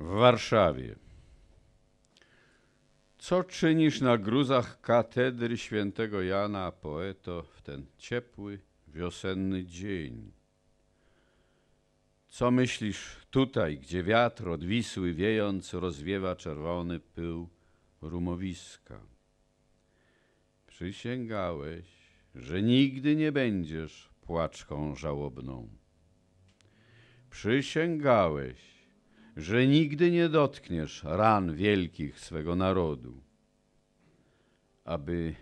W Warszawie. Co czynisz na gruzach katedry świętego Jana Poeto w ten ciepły, wiosenny dzień? Co myślisz tutaj, gdzie wiatr od Wisły wiejąc rozwiewa czerwony pył rumowiska? Przysięgałeś, że nigdy nie będziesz płaczką żałobną. Przysięgałeś, że nigdy nie dotkniesz ran wielkich swego narodu, aby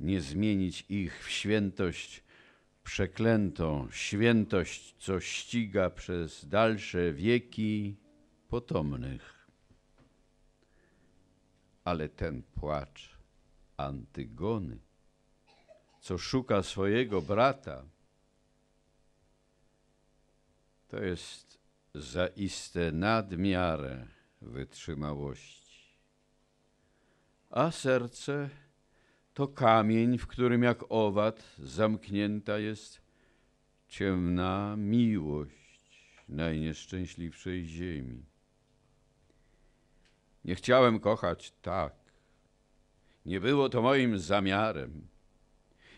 nie zmienić ich w świętość przeklętą, świętość, co ściga przez dalsze wieki potomnych. Ale ten płacz Antygony, co szuka swojego brata, to jest zaiste nadmiarę wytrzymałości. A serce to kamień, w którym jak owad zamknięta jest ciemna miłość najnieszczęśliwszej ziemi. Nie chciałem kochać tak. Nie było to moim zamiarem.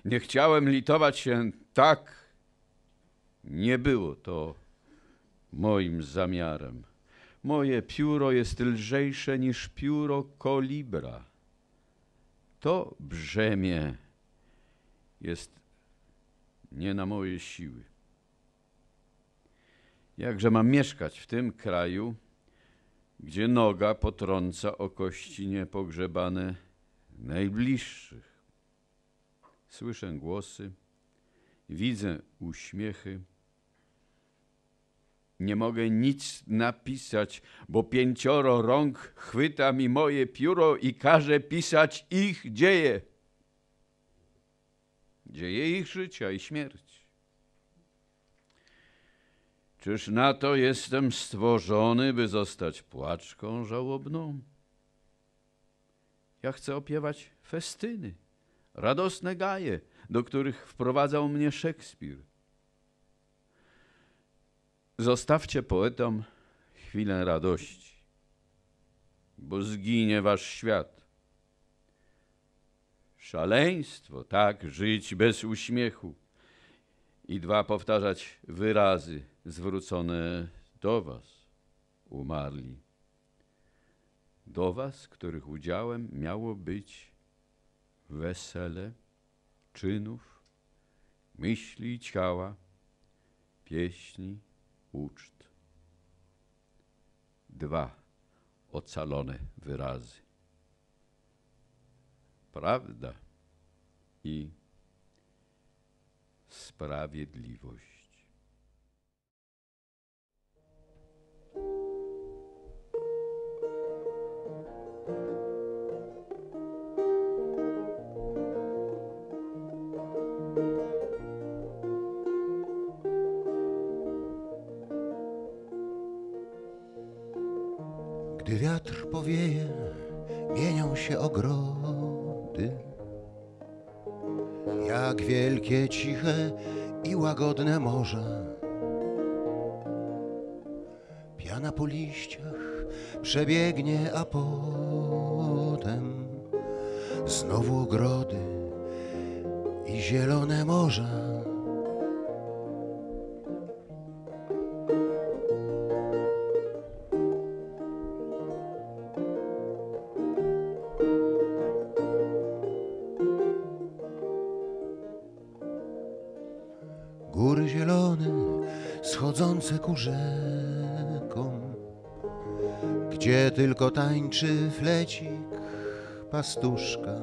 Nie chciałem litować się tak. Nie było to moim zamiarem. Moje pióro jest lżejsze niż pióro kolibra. To brzemię jest nie na moje siły. Jakże mam mieszkać w tym kraju, gdzie noga potrąca o kości niepogrzebane najbliższych. Słyszę głosy, widzę uśmiechy. Nie mogę nic napisać, bo pięcioro rąk chwyta mi moje pióro i każe pisać ich dzieje. Dzieje ich życia i śmierci. Czyż na to jestem stworzony, by zostać płaczką żałobną? Ja chcę opiewać festyny, radosne gaje, do których wprowadzał mnie Szekspir. Zostawcie poetom chwilę radości, bo zginie wasz świat. Szaleństwo, tak, żyć bez uśmiechu i dwa powtarzać wyrazy zwrócone do was, umarli. Do was, których udziałem miało być wesele czynów, myśli i ciała, pieśni, uczt. Dwa ocalone wyrazy. Prawda i sprawiedliwość. Wielkie, ciche i łagodne morze. Piana po liściach przebiegnie, a potem znowu ogrody i zielone morza. Góry zielone, schodzące ku rzekom, gdzie tylko tańczy flecik, pastuszka.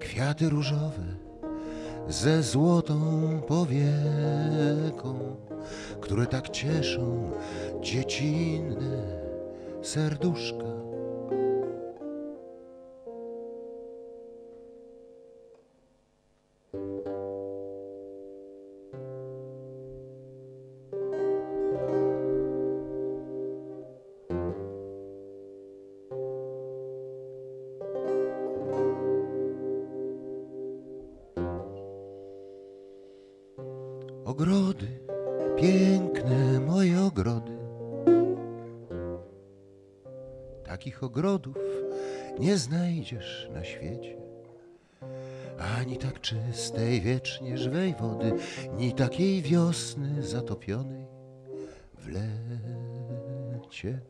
Kwiaty różowe ze złotą powieką, które tak cieszą dziecinne serduszka. Ogrody, piękne moje ogrody. Takich ogrodów nie znajdziesz na świecie. Ani tak czystej, wiecznie żywej wody, ni takiej wiosny zatopionej w lecie.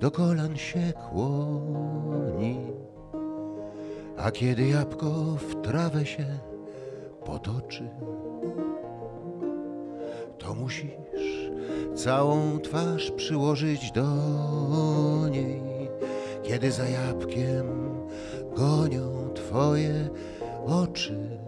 Do kolan się kłoni, a kiedy jabłko w trawę się potoczy, to musisz całą twarz przyłożyć do niej, kiedy za jabłkiem gonią twoje oczy.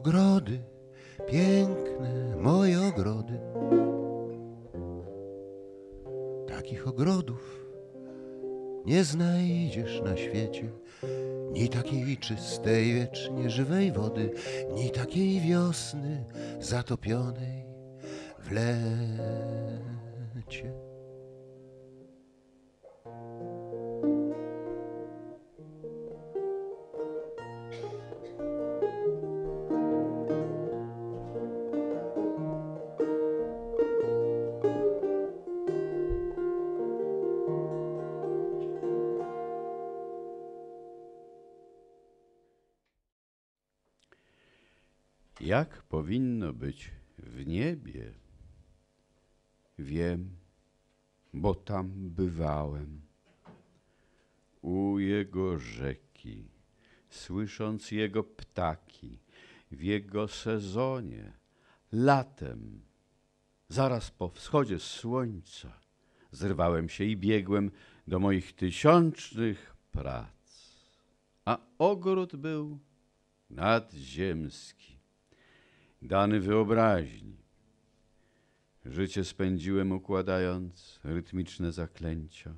Ogrody, piękne moje ogrody. Takich ogrodów nie znajdziesz na świecie. Ni takiej czystej, wiecznie żywej wody, ni takiej wiosny zatopionej w lecie. Jak powinno być w niebie? Wiem, bo tam bywałem. U jego rzeki, słysząc jego ptaki, w jego sezonie, latem, zaraz po wschodzie słońca, zrywałem się i biegłem do moich tysiącznych prac. A ogród był nadziemski dany wyobraźni. Życie spędziłem układając rytmiczne zaklęcia.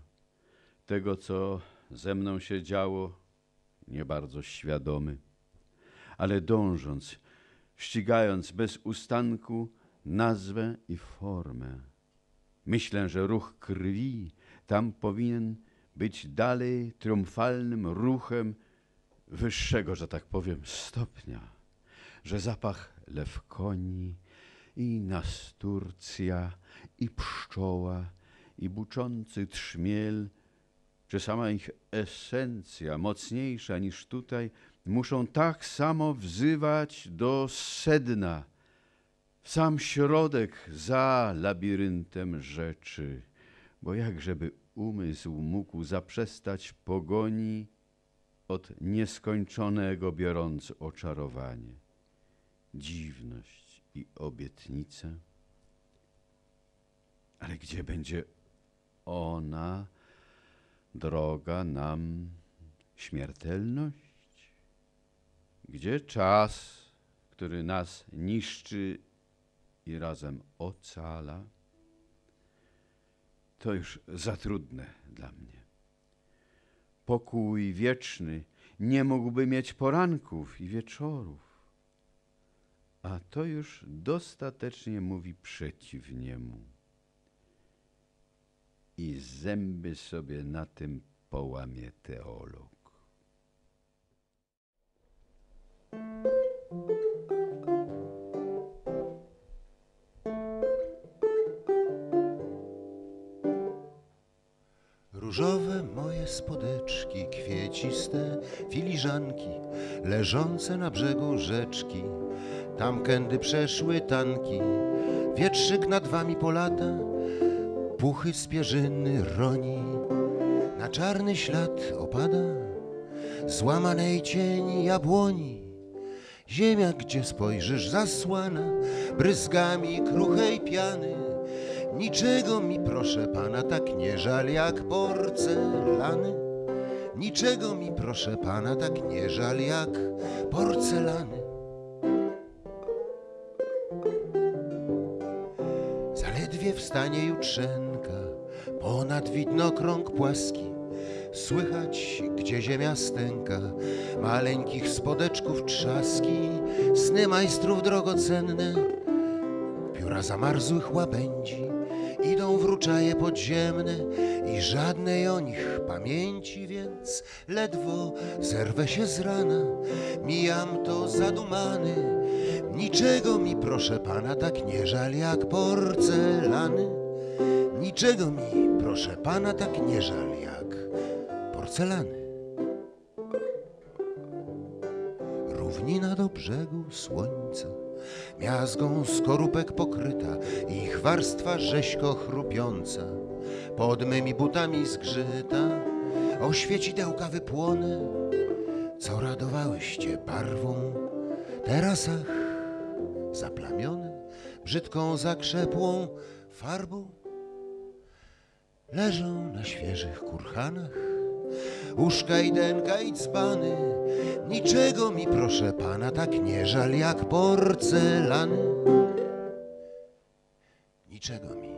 Tego, co ze mną się działo, nie bardzo świadomy, ale dążąc, ścigając bez ustanku nazwę i formę. Myślę, że ruch krwi tam powinien być dalej triumfalnym ruchem wyższego, że tak powiem, stopnia że zapach lewkoni i nasturcja i pszczoła i buczący trzmiel, czy sama ich esencja, mocniejsza niż tutaj, muszą tak samo wzywać do sedna, sam środek za labiryntem rzeczy, bo jakżeby umysł mógł zaprzestać pogoni od nieskończonego biorąc oczarowanie dziwność i obietnicę. Ale gdzie będzie ona, droga nam śmiertelność? Gdzie czas, który nas niszczy i razem ocala? To już za trudne dla mnie. Pokój wieczny nie mógłby mieć poranków i wieczorów a to już dostatecznie mówi przeciw niemu. I zęby sobie na tym połamie teolog. Różowe moje spodeczki, kwieciste filiżanki, leżące na brzegu rzeczki, tam kędy przeszły tanki, wietrzyk nad wami polata, puchy z pierzyny roni, na czarny ślad opada, złamanej cieni jabłoni. Ziemia, gdzie spojrzysz, zasłana bryzgami kruchej piany. Niczego mi, proszę pana, tak nie żal jak porcelany. Niczego mi, proszę pana, tak nie żal jak porcelany. Wstanie jutrzenka, ponad widnokrąg płaski. Słychać, gdzie ziemia stęka, maleńkich spodeczków trzaski, sny majstrów drogocenne, pióra zamarzłych łabędzi, idą wróczaje podziemne i żadnej o nich pamięci, więc ledwo zerwę się z rana, mijam to zadumany, niczego mi proszę pana tak nie żal jak porcelany, niczego mi proszę pana tak nie żal jak porcelany. Równina do brzegu słońca, miazgą skorupek pokryta, ich warstwa rzeźko chrupiąca, pod mymi butami zgrzyta, o świecidełka wypłonę, co radowałyście barwą, teraz ach, zaplamione, brzydką zakrzepłą farbą, leżą na świeżych kurhanach, Uszka i denka i dzbany, niczego mi proszę pana tak nie żal jak porcelany. Niczego mi,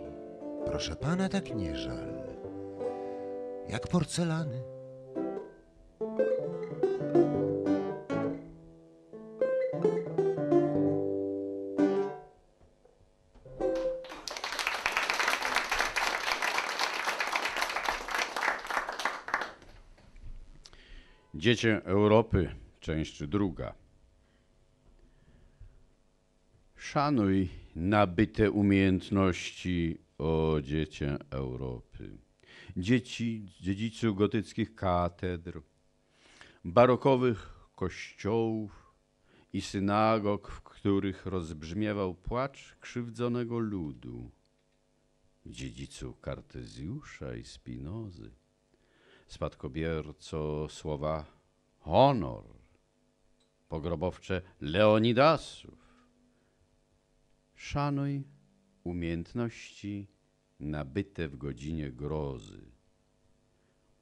proszę pana, tak nie żal jak porcelany. Dziecię Europy, część druga. Szanuj nabyte umiejętności o dziecię Europy. Dzieci, dziedzicu gotyckich katedr, barokowych kościołów i synagog, w których rozbrzmiewał płacz krzywdzonego ludu. Dziedzicu Kartezjusza i Spinozy spadkobierco słowa honor, pogrobowcze Leonidasów. Szanuj umiejętności nabyte w godzinie grozy.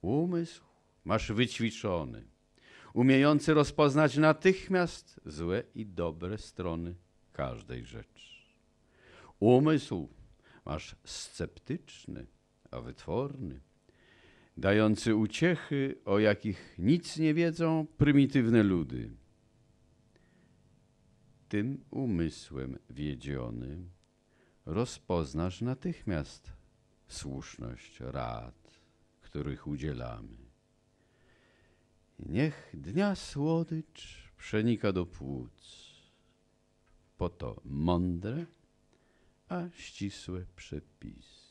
Umysł masz wyćwiczony, umiejący rozpoznać natychmiast złe i dobre strony każdej rzeczy. Umysł masz sceptyczny, a wytworny dający uciechy, o jakich nic nie wiedzą prymitywne ludy. Tym umysłem wiedziony rozpoznasz natychmiast słuszność rad, których udzielamy. Niech dnia słodycz przenika do płuc, po to mądre, a ścisłe przepisy.